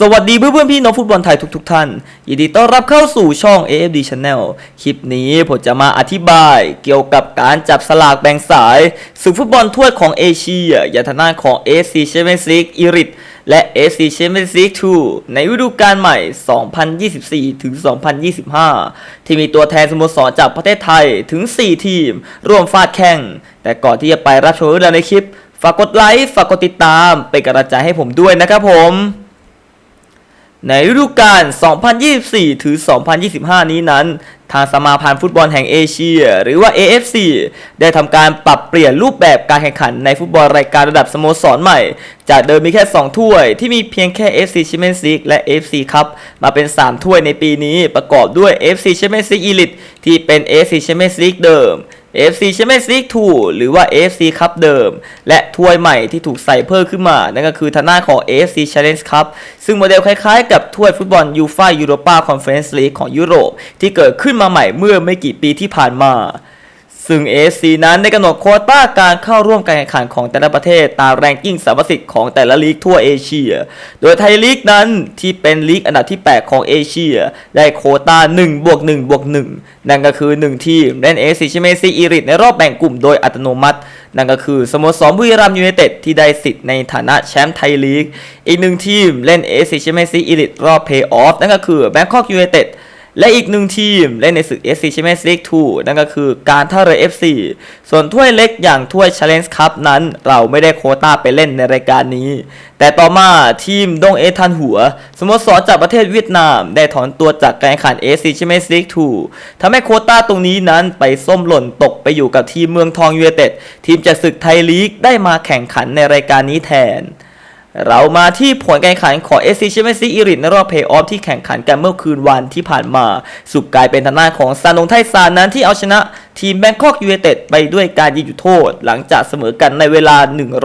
สวัสดีเพื่อนเพื่อนพี่น้องฟุตบอลไทยทุกๆทท่าน ยินดีต้อนรับเข้าสู่ช่อง AFD Channel คลิปนี้ผมจะมาอธิบายเกี่ยวกับการจับสลากแบ่งสายศึกฟุตบอลถ้วยของเอเชียยาทนาของ AFC Champions League อีริตและ AFC Champions League 2ในฤดูกาลใหม่ 2024 ถึง 2025 ที่มีตัวแทนสโมสรจากประเทศไทยถึง 4 ทีม ร่วมฟาดแข่ง แต่ก่อนที่จะไปรับชมเรื่องในคลิป ฝากกดไลค์ ฝากกดติดตาม เป็นกำลังใจให้ผมด้วยนะครับผม ในฤดูกาล 2024 ถึง 2025 นี้นั้น ทางสมาพันธ์ฟุตบอลแห่งเอเชีย หรือว่า AFC ได้ทำการปรับเปลี่ยนรูปแบบการแข่งขันในฟุตบอลรายการระดับสโมสรใหม่ จากเดิมมีแค่ 2 ถ้วย ที่มีเพียงแค่ FC Champions League และ FC Cup มาเป็น 3 ถ้วยในปีนี้ประกอบด้วย FC Champions League Elite ที่เป็น FC Champions League เดิม AFC Champions League 2หรือว่า AFC Cup เดิม และถ้วยใหม่ที่ถูกใส่เพิ่มขึ้นมา นั่นก็คือทางหน้าของ AFC Challenge Cup ซึ่งโมเดลคล้ายๆกับถ้วยฟุตบอลยูฟ่ายูโรปาคอนเฟอเรนซ์ลีกของยุโรป ที่เกิดขึ้นมาใหม่เมื่อไม่กี่ปีที่ผ่านมา ซึ่ง AFC นั้นได้กำหนดโควต้าการเข้าร่วมการแข่งขันของแต่ละประเทศตามแรงกิ้งสามสิทธิ์ของแต่ละลีกทั่วเอเชีย โดยไทยลีกนั้นที่เป็นลีกอันดับที่ 8 ของเอเชีย ได้โควต้า1บวก1บวก1นั่นก็คือ 1 ทีมเล่น AFC แชมเปี้ยนส์ลีกอีริตในรอบแบ่งกลุ่มโดยอัตโนมัติ นั่นก็คือสโมสรบุรีรัมยูไนเต็ดที่ได้สิทธิ์ในฐานะแชมป์ไทยลีก อีกหนึ่งทีมเล่น AFC แชมเปี้ยนส์ลีกอีริตรอบเพย์ออฟนั่นก็คือแบงคอกยูไนเต็ด และอีกหนึ่งทีมเล่นในศึก FC Champions League 2นั่นก็คือการท่าเรือ FC ส่วนถ้วยเล็กอย่างถ้วย Challenge Cup นั้น เราไม่ได้โคต้าไปเล่นในรายการนี้ แต่ต่อมาทีมดงเอทันหัว สโมสรจากประเทศเวียดนาม ได้ถอนตัวจากการแข่งขัน FC Champions League 2ทำให้โคต้าตรงนี้นั้นไปส้มหล่นตกไปอยู่กับทีมเมืองทองยูไนเต็ดทีมจากศึกไทยลีกได้มาแข่งขันในรายการนี้แทน เรามาที่ผลการแข่งขันของ SC Champions League อีริทในรอบเพย์ออฟที่แข่งขันกันเมื่อคืนวันที่ผ่านมา สุดกลายเป็นทางด้านของซานงไทซานนั้นที่เอาชนะ ทีมแบงคอกยู i นเต็ดไปด้วยการยิงจุดโทษ หลังจากเสมอกันในเวลา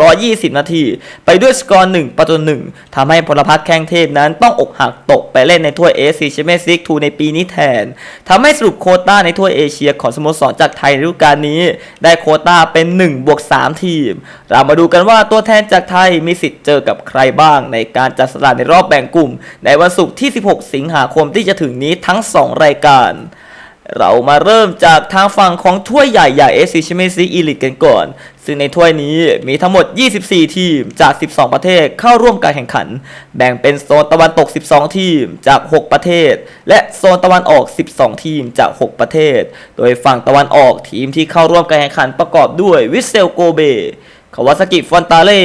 120 นาที ไปด้วยสกอร์ 1 ประตูหนึ่งทำให้พลพัฒน์แข้งเทพนั้นต้องอกหักตกไปเล่นในถ้วย AFC Champions League 2ในปีนี้แทนทำให้สรุปโคต้าในถ้วยเอเชียของสโมสรจากไทยในฤดูกาลนี้ ได้โคต้าเป็น1บวก3ทีม เรามาดูกันว่าตัวแทนจากไทยมีสิทธิ์เจอกับใครบ้างในการจัดสลากในรอบแบ่งกลุ่ม ในวันศุกร์ที่ 16 สิงหาคมที่จะถึงนี้ทั้ง 2 รายการ เรามาเริ่มจากทางฝั่งของถ้วยใหญ่ใหญ่ SC Champions League Elite กันก่อน ซึ่งในถ้วยนี้มีทั้งหมด 24 ทีมจาก 12 ประเทศเข้าร่วมการแข่งขัน แบ่งเป็นโซนตะวันตก 12 ทีมจาก 6 ประเทศ และโซนตะวันออก 12 ทีมจาก 6 ประเทศ โดยฝั่งตะวันออกทีมที่เข้าร่วมการแข่งขันประกอบด้วยวิเซลโกเบคาวาซากิฟอนตาเล่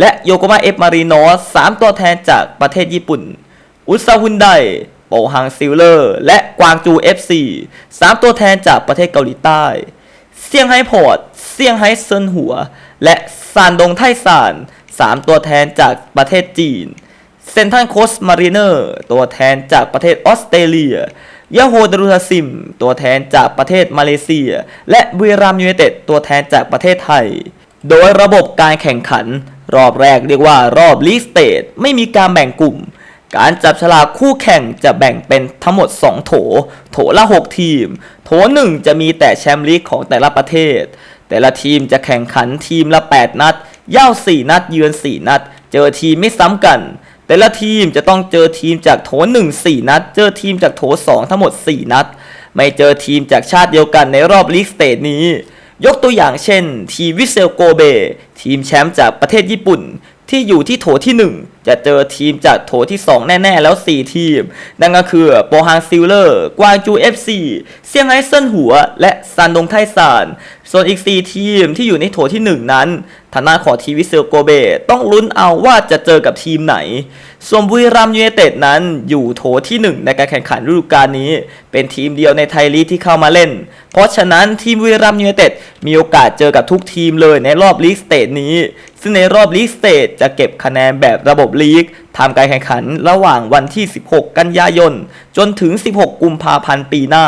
และโยโกมาเอฟมารีนอสสามตัวแทนจากประเทศญี่ปุ่น อุตสาหุนได โปฮังซิลเลอร์ และกวางจู FC สามตัวแทนจากประเทศเกาหลีใต้ เซี่ยงไฮ้พอร์ต เซี่ยงไฮ้เซินหัว และซานดงไทซานสามตัวแทนจากประเทศจีน เซนทันโคสมารีเนอร์ ตัวแทนจากประเทศออสเตรเลียยาโฮดารุทาซิม ตัวแทนจากประเทศมาเลเซีย และบุรีรัมย์ยูไนเต็ด ตัวแทนจากประเทศไทย โดยระบบการแข่งขัน รอบแรกเรียกว่ารอบลีกสเตทไม่มีการแบ่งกลุ่ม การจับฉลากคู่แข่งจะแบ่งเป็นทั้งหมด 2 โถ โถละ 6 ทีม โถ 1 จะมีแต่แชมป์ลีกของแต่ละประเทศ แต่ละทีมจะแข่งขันทีมละ 8 นัด เย่า 4 นัด เยือน 4 นัด เจอทีมไม่ซ้ำกัน แต่ละทีมจะต้องเจอทีมจากโถ 1 4 นัด เจอทีมจากโถ 2 ทั้งหมด 4 นัด ไม่เจอทีมจากชาติเดียวกันในรอบลีกสเตทนี้ ยกตัวอย่างเช่น ทีมวิเซลโกเบ ทีมแชมป์จากประเทศญี่ปุ่น ที่อยู่ที่โถที่ 1 จะเจอทีมจากโถที่ 2 แน่ ๆ แล้ว 4 ทีม นั่นก็คือโปฮังซิลเลอร์ กวางจูเอฟซีเซี่ยงไฮ้เซินหัว และซานดงไทซาน ส่วนอีก 4 ทีมที่อยู่ในโถที่ 1 นั้น ทางหน้าของทีวิเซลโกเบต้องลุ้นเอาว่าจะเจอกับทีมไหน ส่วนบุรีรัมย์ยูไนเต็ดนั้นอยู่โถที่ 1 ในการแข่งขันฤดูกาลนี้ เป็นทีมเดียวในไทยลีกที่เข้ามาเล่น เพราะฉะนั้นทีมบุรีรัมย์ยูไนเต็ดมีโอกาสเจอกับทุกทีมเลยในรอบลีกสเตทนี้ ซึ่งในรอบลีกสเตทจะเก็บคะแนนแบบระบบลีกทำการแข่งขันระหว่างวันที่ 16 กันยายน จนถึง 16 กุมภาพันธ์ปีหน้า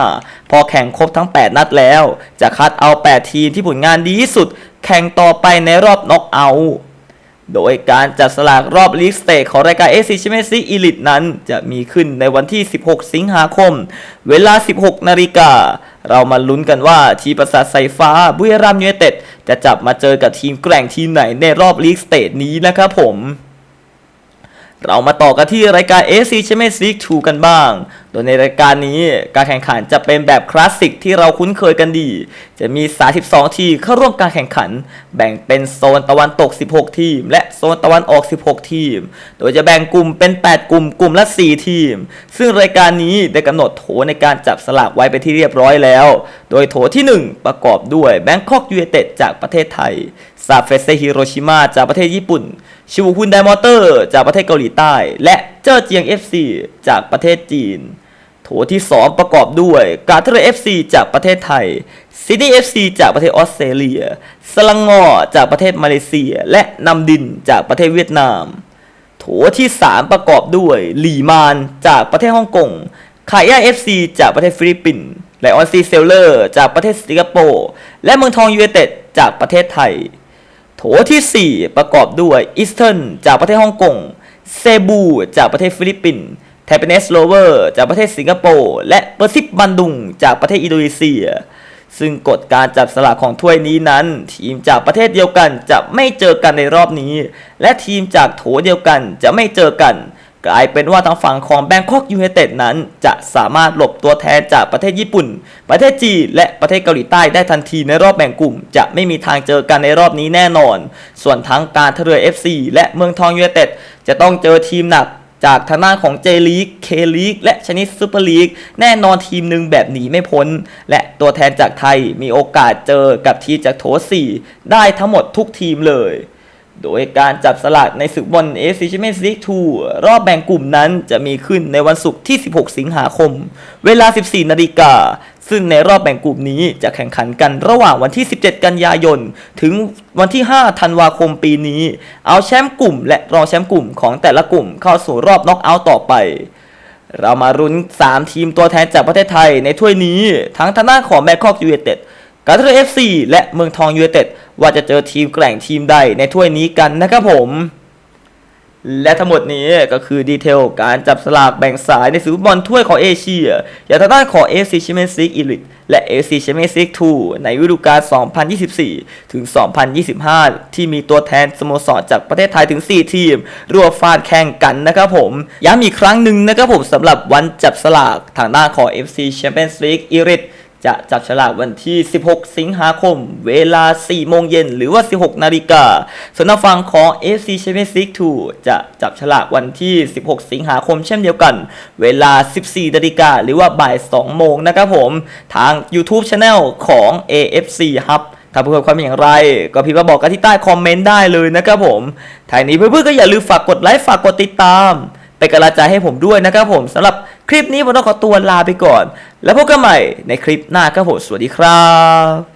พอแข่งครบทั้ง 8 นัดแล้ว จะคัดเอา 8 ทีมที่ผลงานดีที่สุด แข่งต่อไปในรอบน็อกเอาท์โดยการจัดสลากรอบลีกสเตจของรายการ AC Champions League Elite นั้น จะมีขึ้นในวันที่ 16 สิงหาคม เวลา 16 นาฬิกา เรามาลุ้นกันว่าทีมประสาทสายฟ้าบุยรัมยูเนเต็ด จะจับมาเจอกับทีมแกร่งทีมไหนในรอบลีกสเตจนี้นะครับผม เรามาต่อกันที่รายการ AC Champions League 2กันบ้าง โดยในรายการนี้การแข่งขันจะเป็นแบบคลาสสิกที่เราคุ้นเคยกันดี จะมี 32 ทีมเข้าร่วมการแข่งขัน แบ่งเป็นโซนตะวันตก 16 ทีม และโซนตะวันออก 16 ทีม โดยจะแบ่งกลุ่มเป็น 8 กลุ่มกลุ่มละ 4 ทีม ซึ่งรายการนี้ได้กำหนดโถในการจับสลากไว้เป็นที่เรียบร้อยแล้ว โดยโถที่ 1 ประกอบด้วยแบงคอกยูเ n เต็ดจากประเทศไทย ซาเฟสเซฮิโรชิมาจากประเทศญี่ปุ่น ชิวฮุนไดมอเตอร์จากประเทศเกาหลีใต้ และเจ้อเจียง FC จากประเทศจีน โถที่ 2 ประกอบด้วย กาเทอร์ FC จากประเทศไทยซิตี้ FC จากประเทศออสเตรเลีย สลังงอจากประเทศมาเลเซีย และนำดินจากประเทศเวียดนาม โถที่ 3 ประกอบด้วยหลีมานจากประเทศฮ่องกงคายา FC จากประเทศฟิลิปปินส์ไลออนซีเซลเลอร์จากประเทศสิงคโปร์ และเมืองทองยูเนเต็ดจากประเทศไทย โถที่ 4 ประกอบด้วยอีสเทิร์นจากประเทศฮ่องกง เซบูจากประเทศฟิลิปปินส์ไทเปเนสโลเวอร์จากประเทศสิงคโปร์ และเปอร์ซิบบันดุงจากประเทศอินโดนีเซีย ซึ่งกฎการจับสลากของถ้วยนี้นั้น ทีมจากประเทศเดียวกันจะไม่เจอกันในรอบนี้ และทีมจากโถเดียวกันจะไม่เจอกัน กลายเป็นว่าทางฝั่งของแบงคอกยู n นเต็ดนั้นจะสามารถหลบตัวแทนจากประเทศญี่ปุ่น ประเทศจีนและประเทศเกาหลีใต้ได้ทันทีในรอบแบ่งกลุ่ม จะไม่มีทางเจอกันในรอบนี้แน่นอน ส่วนทั้งการท่าเรือ FC และเมืองทองยู n นเต็ดจะต้องเจอทีมหนักจากทางด้านของ J League K League และชนิดซูเปอร์ลีกแน่นอนทีมหนึ่งแบบหนีไม่พ้น และตัวแทนจากไทยมีโอกาสเจอกับทีมจากโถ4ได้ทั้งหมดทุกทีมเลย โดยการจับสลากในศึกบอล AFC Champions League 2รอบแบ่งกลุ่มนั้นจะมีขึ้นในวันศุกร์ที่ 16 สิงหาคม เวลา 14 นาฬิกา ซึ่งในรอบแบ่งกลุ่มนี้จะแข่งขันกันระหว่างวันที่ 17 กันยายน ถึงวันที่ 5 ธันวาคมปีนี้ เอาแชมป์กลุ่ม และรองแชมป์กลุ่มของแต่ละกลุ่มเข้าสู่รอบน็อกเอาท์ต่อไปเรามารุ้น 3 ทีมตัวแทนจากประเทศไทยในถ้วยนี้ ทั้งทางด้านของแบงคอกยู n นเต็ด การ์เตอร์เอฟซีและเมืองทองยู n นเต็ดว่าจะเจอทีมแกร่งทีมใดในถ้วยนี้กันนะครับผม และทั้งหมดนี้ก็คือดีเทลการจับสลากแบ่งสายในศึกฟุตบอลถ้วยของเอเชีย อย่างทางด้านของ AFC Champions League Elite และ AFC Champions League 2ในฤดูกาล 2024 ถึง 2025 ที่มีตัวแทนสโมสรจากประเทศไทยถึง 4 ทีมร่วมฟาดแข่งกันนะครับผม ย้ำอีกครั้งหนึ่งนะครับผมสำหรับวันจับสลากทางด้านของ FC Champions League Elite จะจับฉลากวันที่ 16 สิงหาคม เวลา 4 โมงเย็นหรือว่า 16 นาฬิกาส่วนทางฝั่งของ FC Champions League 2จะจับฉลากวันที่ 16 สิงหาคมเช่นเดียวกัน เวลา 14 นาฬิกาหรือว่าบ่าย 2 โมงนะครับผม ทาง YouTube Channel ของ AFC Hub ถ้าเพื่อนๆความเห็นอย่างไร ก็พิมพ์มาบอกกันที่ใต้คอมเมนต์ได้เลยนะครับผมทางนี้เพื่อนๆก็อย่าลืมฝากกดไลค์ฝากกดติดตาม เป็นกำลังใจให้ผมด้วยนะครับผมสำหรับคลิปนี้ผมต้องขอตัวลาไปก่อน แล้วพบกันใหม่ในคลิปหน้าครับผมสวัสดีครับ